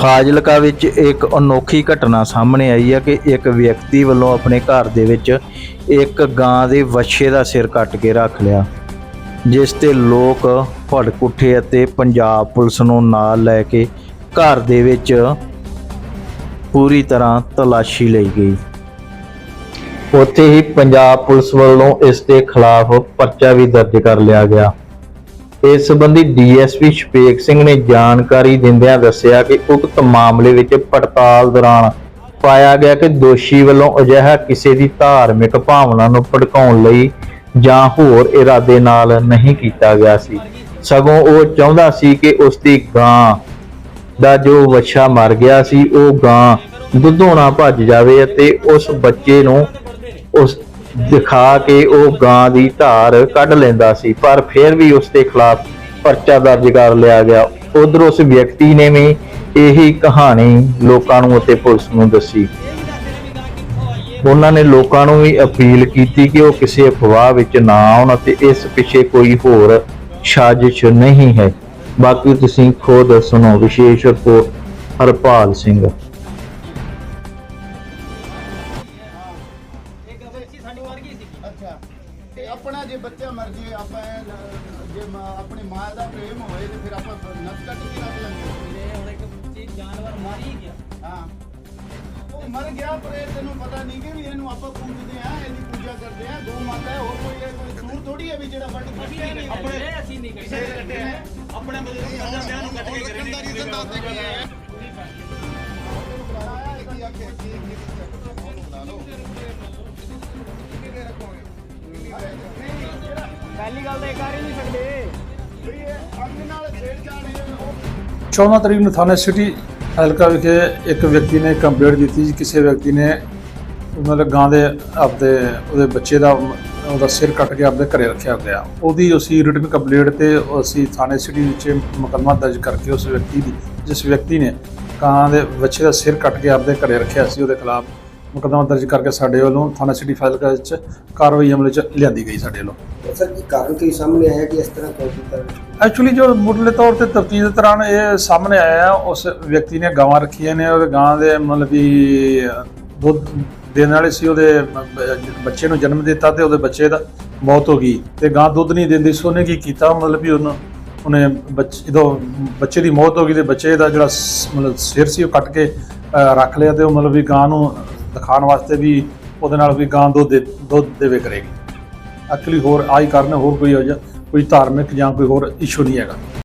ਫਾਜ਼ਿਲਕਾ ਵਿੱਚ ਇੱਕ ਅਨੋਖੀ ਘਟਨਾ ਸਾਹਮਣੇ ਆਈ ਹੈ ਕਿ ਇੱਕ ਵਿਅਕਤੀ ਵੱਲੋਂ ਆਪਣੇ ਘਰ ਦੇ ਵਿੱਚ ਇੱਕ ਗਾਂ ਦੇ ਵੱਛੇ ਦਾ ਸਿਰ ਕੱਟ ਕੇ ਰੱਖ ਲਿਆ, ਜਿਸ ਤੇ ਲੋਕ ਭੜਕ ਉੱਠੇ ਅਤੇ ਪੰਜਾਬ ਪੁਲਿਸ ਨੂੰ ਨਾਲ ਲੈ ਕੇ ਘਰ ਦੇ ਵਿੱਚ ਪੂਰੀ ਤਰ੍ਹਾਂ ਤਲਾਸ਼ੀ ਲਈ ਗਈ। ਉੱਥੇ ਹੀ ਪੰਜਾਬ ਪੁਲਿਸ ਵੱਲੋਂ ਇਸ ਦੇ ਖਿਲਾਫ ਪਰਚਾ ਵੀ ਦਰਜ ਕਰ ਲਿਆ ਗਿਆ। ਇਸ ਸੰਬੰਧੀ ਡੀਐਸਪੀ ਸ਼ਪੇਕ ਸਿੰਘ ਨੇ ਜਾਣਕਾਰੀ ਦਿੰਦਿਆਂ ਦੱਸਿਆ ਕਿ ਉਕਤ ਮਾਮਲੇ ਵਿੱਚ ਪੜਤਾਲ ਦੌਰਾਨ ਪਾਇਆ ਗਿਆ ਕਿ ਦੋਸ਼ੀ ਵੱਲੋਂ ਅਜਿਹਾ ਕਿਸੇ ਦੀ ਧਾਰਮਿਕ ਭਾਵਨਾ ਨੂੰ ਭੜਕਾਉਣ ਲਈ ਜਾਂ ਹੋਰ ਇਰਾਦੇ ਨਾਲ ਨਹੀਂ ਕੀਤਾ ਗਿਆ ਸੀ। ਸਗੋਂ ਉਹ ਚਾਹੁੰਦਾ ਸੀ ਕਿ ਉਸ ਦੀ ਗਾਂ ਦਾ ਜੋ ਵੱਛਾ ਮਰ ਗਿਆ ਸੀ, ਉਹ ਗਾਂ ਦੁੱਧੋਣਾ ਭੱਜ ਜਾਵੇ ਅਤੇ ਉਸ ਬੱਚੇ ਨੂੰ ਉਸ ਦਿਖਾ ਕੇ ਉਹ ਗਾਂ ਦੀ ਧਾਰ ਕੱਢ ਲੈਂਦਾ ਸੀ, ਪਰ ਫਿਰ ਵੀ ਉਸ ਦੇ ਖਿਲਾਫ ਪਰਚਾ ਦਰਜ ਕਰ ਲਿਆ ਗਿਆ। ਉਧਰ ਉਸ ਵਿਅਕਤੀ ਨੇ ਵੀ ਇਹੀ ਕਹਾਣੀ ਲੋਕਾਂ ਨੂੰ ਅਤੇ ਪੁਲਿਸ ਨੂੰ ਦੱਸੀ। ਉਹਨਾਂ ਨੇ ਲੋਕਾਂ ਨੂੰ ਵੀ ਅਪੀਲ ਕੀਤੀ ਕਿ ਉਹ ਕਿਸੇ ਅਫਵਾਹ ਵਿੱਚ ਨਾ ਆਉਣ ਅਤੇ ਇਸ ਪਿੱਛੇ ਕੋਈ ਹੋਰ ਸਾਜ਼ਿਸ਼ ਨਹੀਂ ਹੈ। ਬਾਕੀ ਤੁਸੀਂ ਖੁਦ ਸੁਣੋ, ਵਿਸ਼ੇਸ਼ ਰਿਪੋਰਟ ਹਰਪਾਲ ਸਿੰਘ। ਅੱਛਾ। ਤੇ ਆਪਣਾ ਜੇ ਬੱਚਾ ਮਰ ਜੇ ਆਪਾਂ ਲ- ਜੇ ਮਾਂ- ਆਪਣੀ ਮਾਂ ਦਾ ਪ੍ਰੇਮ ਹੋਏ ਤੇ ਫਿਰ ਆਪਾਂ ਨਸ ਕੱਟ ਕੇ ਰੱਖ ਲਾਂਗੇ ਮੇਰੇ ਹੁਣ ਇੱਕ ਚੀਜ਼ ਜਾਨਵਰ ਮਰ ਹੀ ਗਿਆ। ਹਾਂ। ਉਹ ਮਰ ਗਿਆ ਪਰ ਇਹ ਤੈਨੂੰ ਪਤਾ ਨਹੀਂ ਕਿ ਵੀ ਇਹਨੂੰ ਆਪਾਂ ਪੂਜਦੇ ਆ ਇਹਦੀ ਪੂਜਾ ਕਰਦੇ ਆ ਗੋ ਮਾਤਾ ਹੈ ਹੋਰ ਕੋਈ ਇਹ ਕੋਈ ਸੂਰ ਥੋੜੀ ਹੈ ਵੀ ਜਿਹੜਾ ਵੱਢ ਅਸੀਂ ਕੇ ਨਹੀਂ ਕੱਟੇ ਅਸੀਂ ਨਹੀਂ ਕੱਟੇ। ਆਪਣੇ ਬਜ਼ੁਰਗ ਦਾ ਵਿਆਹ ਨੂੰ ਕੱਟ ਕੇ ਕਰੇ ਨਹੀਂ ਪਹਿਲੀ ਗੱਲ ਤਾਂ ਇਹ ਕਰ ਹੀ ਨਹੀਂ ਸਕਦੇ। ਵੀ ਇਹ ਅੰਨ ਨਾਲ ਛੇੜਛਾੜ ਇਹ 14 ਤਰੀਕ ਨੂੰ ਥਾਣਾ ਸਿਟੀ ਹਲਕਾ ਵਿਖੇ ਇੱਕ ਵਿਅਕਤੀ ਨੇ ਕੰਪਲੇਂਟ ਦਿੱਤੀ ਜੀ। ਕਿਸੇ ਵਿਅਕਤੀ ਨੇ ਮਤਲਬ ਗਾਂ ਦੇ ਆਪਦੇ, ਉਹਦੇ ਬੱਚੇ ਦਾ ਉਹਦਾ ਸਿਰ ਕੱਟ ਕੇ ਆਪਦੇ ਘਰੇ ਰੱਖਿਆ ਗਿਆ ਉਹਦੀ ਅਸੀਂ ਰਿਟਨ ਕੰਪਲੇਂਟ ਤੇ ਅਸੀਂ ਥਾਣੇ ਸਿਟੀ ਵਿੱਚ ਮੁਕੱਦਮਾ ਦਰਜ ਕਰਕੇ ਉਸ ਵਿਅਕਤੀ ਦੀ, ਜਿਸ ਵਿਅਕਤੀ ਨੇ ਗਾਂ ਦੇ ਬੱਚੇ ਦਾ ਸਿਰ ਕੱਟ ਕੇ ਆਪਦੇ ਘਰੇ ਰੱਖਿਆ ਸੀ, ਉਹਦੇ ਖਿਲਾਫ ਮੁਕੱਦਮਾ ਦਰਜ ਕਰਕੇ ਸਾਡੇ ਵੱਲੋਂ ਥਾਣਾ ਸਿਟੀ ਫਾਜ਼ਿਲਕਾ ਵਿੱਚ ਕਾਰਵਾਈ ਅਮਲ ਵਿੱਚ ਲਿਆਂਦੀ ਗਈ ਸਾਡੇ ਵੱਲੋਂ। ਸਰ ਕੀ ਕਾਰਨ ਕੀ ਸਾਹਮਣੇ ਆਇਆ ਕਿ ਇਸ ਤਰ੍ਹਾਂ ਕਿਉਂ ਕੀਤਾ? ਐਕਚੁਅਲੀ ਜੋ ਮੁੱਢਲੇ ਤੌਰ ਤੇ ਤਫਤੀਸ਼ ਦੇ ਦੌਰਾਨ ਇਹ ਸਾਹਮਣੇ ਆਇਆ ਉਸ ਵਿਅਕਤੀ ਨੇ ਗਾਵਾਂ ਰੱਖੀਆਂ ਨੇ ਉਹਦੇ ਗਾਂ ਦੇ ਮਤਲਬ ਵੀ ਦੁੱਧ ਦੇਣ ਵਾਲੇ ਸੀ ਉਹਦੇ ਬੱਚੇ ਨੂੰ ਜਨਮ ਦਿੱਤਾ ਤੇ ਉਹਦੇ ਬੱਚੇ ਦਾ ਮੌਤ ਹੋ ਗਈ ਤੇ ਗਾਂ ਦੁੱਧ ਨਹੀਂ ਦਿੰਦੀ ਸੀ ਉਹਨੇ ਕੀ ਕੀਤਾ? ਮਤਲਬ ਵੀ ਉਹਨੂੰ ਉਹਨੇ ਬੱਚੇ ਜਦੋਂ ਬੱਚੇ ਦੀ ਮੌਤ ਹੋ ਗਈ ਤੇ ਬੱਚੇ ਦਾ ਜਿਹੜਾ ਮਤਲਬ ਸਿਰ ਸੀ ਉਹ ਕੱਟ ਕੇ ਰੱਖ ਲਿਆ ਤੇ ਉਹ ਮਤਲਬ ਵੀ ਗਾਂ ਨੂੰ ਦਿਖਾਉਣ ਵਾਸਤੇ ਵੀ ਉਹਦੇ ਨਾਲ ਵੀ ਗਾਂ ਦੁੱਧ ਦੇ ਦੁੱਧ ਦੇਵੇ ਕਰੇਗੀ। ਐਕਚੁਅਲੀ ਹੋਰ ਆਈ ਕਾਰਨ ਹੋਰ ਕੋਈ ਇਹੋ ਜਿਹਾ ਕੋਈ ਧਾਰਮਿਕ ਜਾਂ ਕੋਈ ਹੋਰ ਇਸ਼ੂ ਨਹੀਂ ਹੈਗਾ।